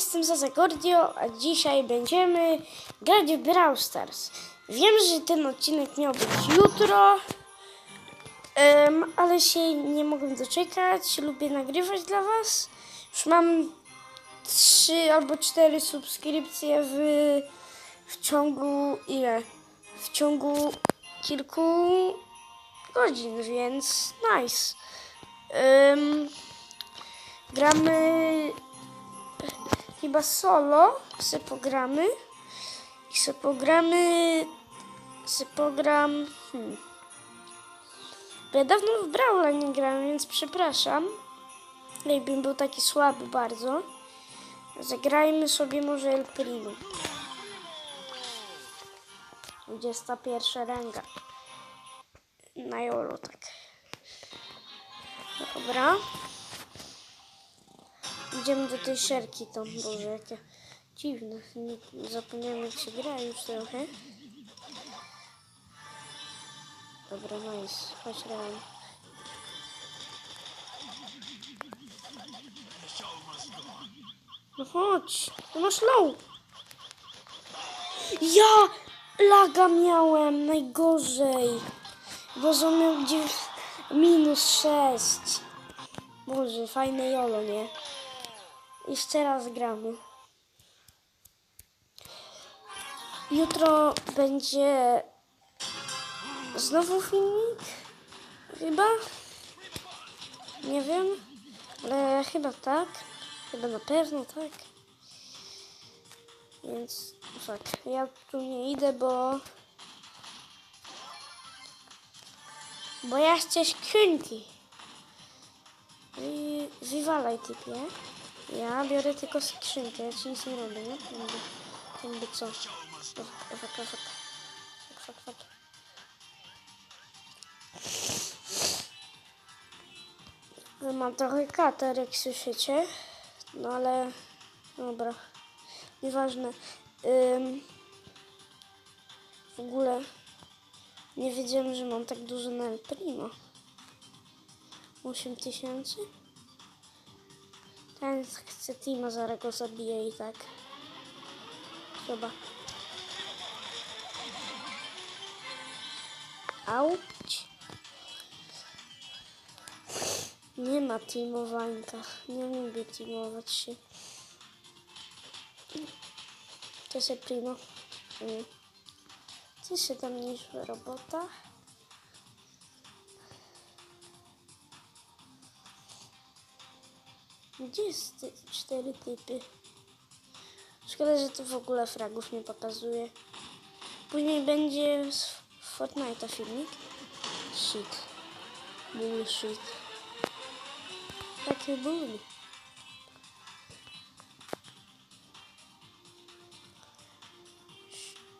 Jestem Zaza Gordio, a dzisiaj będziemy grać w Brawl Stars. Wiem, że ten odcinek miał być jutro, em, ale się nie mogłem doczekać. Lubię nagrywać dla Was. Już mam trzy albo cztery subskrypcje w, w ciągu ile? W ciągu kilku godzin, więc nice. Em, gramy chyba solo. Se pogramy. I se pogramy. Se pogram hmm. bo ja dawno w Brawla nie grałem, więc przepraszam. Jakbym był taki słaby bardzo. Zagrajmy sobie może El Primo. 21 ranga. Na jolo tak. Dobra Idziemy do tej szerki tam, Boże, jakie dziwne. Nie, zapomniałem jak się gra już trochę. Dobra, nice. Chodź Ren. No chodź, no masz low. Ja laga miałem najgorzej. Bo miał gdzieś minus 6. Boże, fajne jolo, nie? Jeszcze raz gramy. Jutro będzie znowu filmik? Chyba? Nie wiem, ale chyba tak. Chyba na pewno tak. Więc tak, ja tu nie idę, bo bo ja chcę skrzynki. Wywalaj typie. Ja biorę tylko skrzynkę, ja ci nic nie robię, nie? Jakby, jakby co? O, o, Fak, fak. Fak. Mam trochę kater, jak słyszycie. No ale... Dobra. Nieważne. Ym, w ogóle... Nie wiedziałem, że mam tak dużo na El Primo. 8 tysięcy? Ten chce Tima, zaraz go zabije i tak. Chyba. Auć. Nie ma teamowańka. Nie lubię teamować się. To jest primo. Nie. Co się tam niż robota? Gdzie jest te cztery typy? Szkoda, że to w ogóle fragów nie pokazuje. Później będzie z Fortnite'a filmik. Shit. Bullshit. Takie bully.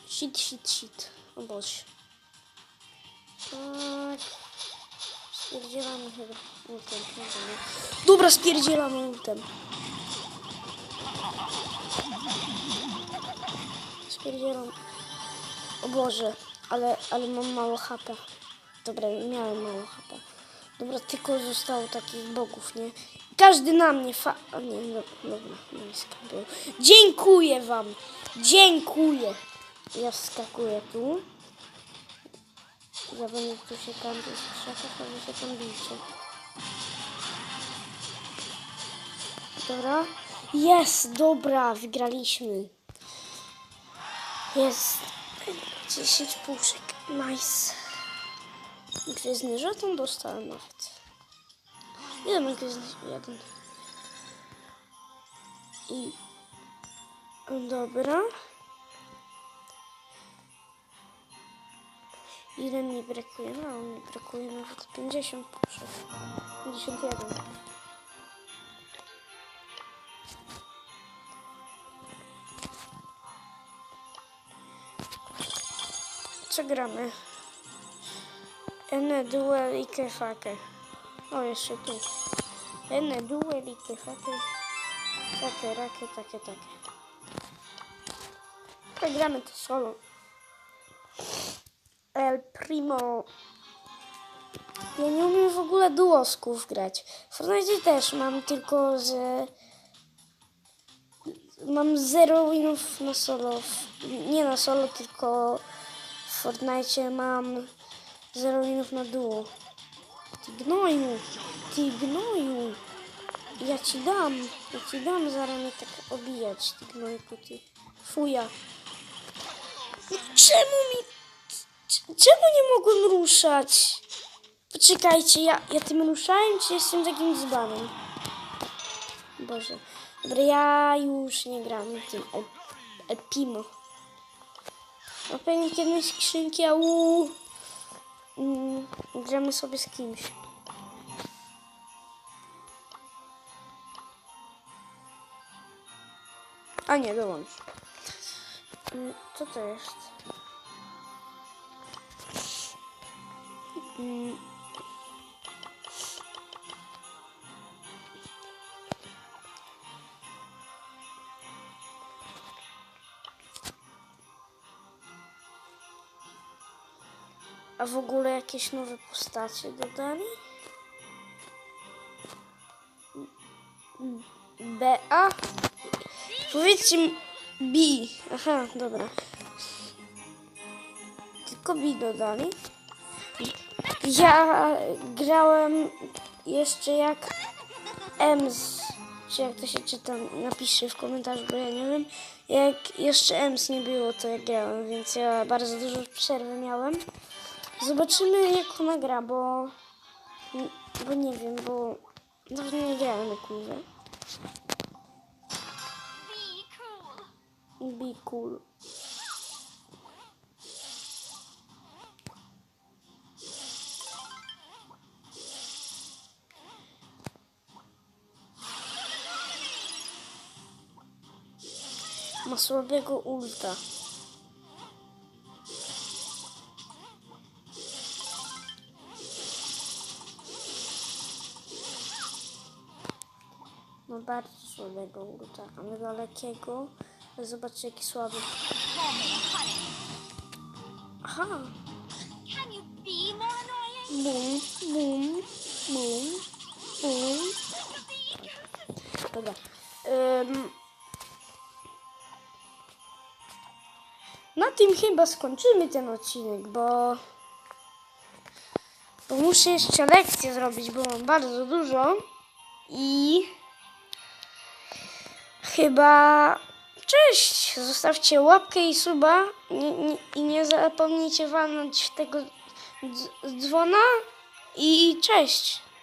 Shit, shit, shit. O Boże. Tak. Spierdzielamy chyba ultem. Dobra, spierdzielamy ultem. Spierdzielam. O Boże, ale, ale mam mało HP. Dobra, miałem mało HP. Dobra, tylko zostało takich bogów, nie? Każdy na mnie fa... A nie, no, dobra, skakuję. Dziękuję wam! Dziękuję! Ja wskakuję tu. Ja będę tu się kampił z krzakach, a wy się tam bijcie. Dobra. Jest, dobra, wygraliśmy. Jest 10 puszek. Nice. Gwiezdny żeton dostałem nawet. Ile ma gwiezdny? Jeden. I... Dobra. Ile mi brakuje? No, mi brakuje nawet 50 puszek. 51. Co gramy? Ene duel i kefake. O, jeszcze tu. Ene duel i kefake. Takie, rakie, takie, takie. Tak gramy to solo. El Primo. Ja nie umiem w ogóle duosków grać. W Fortnite też mam tylko, że mam zero winów na solo. Nie na solo, tylko w Fortnite mam zero winów na duo. Ty gnoju, ty gnoju. Ja ci dam, ja ci dam zaraz mnie tak obijać, ty gnojku, ty. Fuja. No czemu mi, czemu nie mogłem ruszać? Poczekajcie, ja, ja tym ruszałem, czy jestem takim dzbanem? Boże. Dobra, ja już nie gram tym El, El. No pewnie kiedyś skrzynki, a u mm, gramy sobie z kimś. A nie, dołącz. Mm, Co to jest? A w ogóle jakieś nowe postacie dodali? B-A? Powiedzcie mi... B. Aha, dobra. Tylko B dodali. Ja grałem jeszcze jak EMS, czy jak to się czyta, napiszcie w komentarzu, bo ja nie wiem. Jak jeszcze EMS nie było, to ja grałem, więc ja bardzo dużo przerwy miałem. Zobaczymy jak ona gra, bo... Bo nie wiem, bo... Dawno nie grałem na kurze. Be cool. Ma słabego ulta. Ma bardzo słabego ulta, a my dalekiego. Zobaczcie jaki słaby. Aha! Bum, bum, bum, bum. Dobra. Tym chyba skończymy ten odcinek, bo, bo muszę jeszcze lekcję zrobić, bo mam bardzo dużo i chyba cześć! Zostawcie łapkę i suba nie, nie, i nie zapomnijcie walnąć tego dz- dzwona i cześć!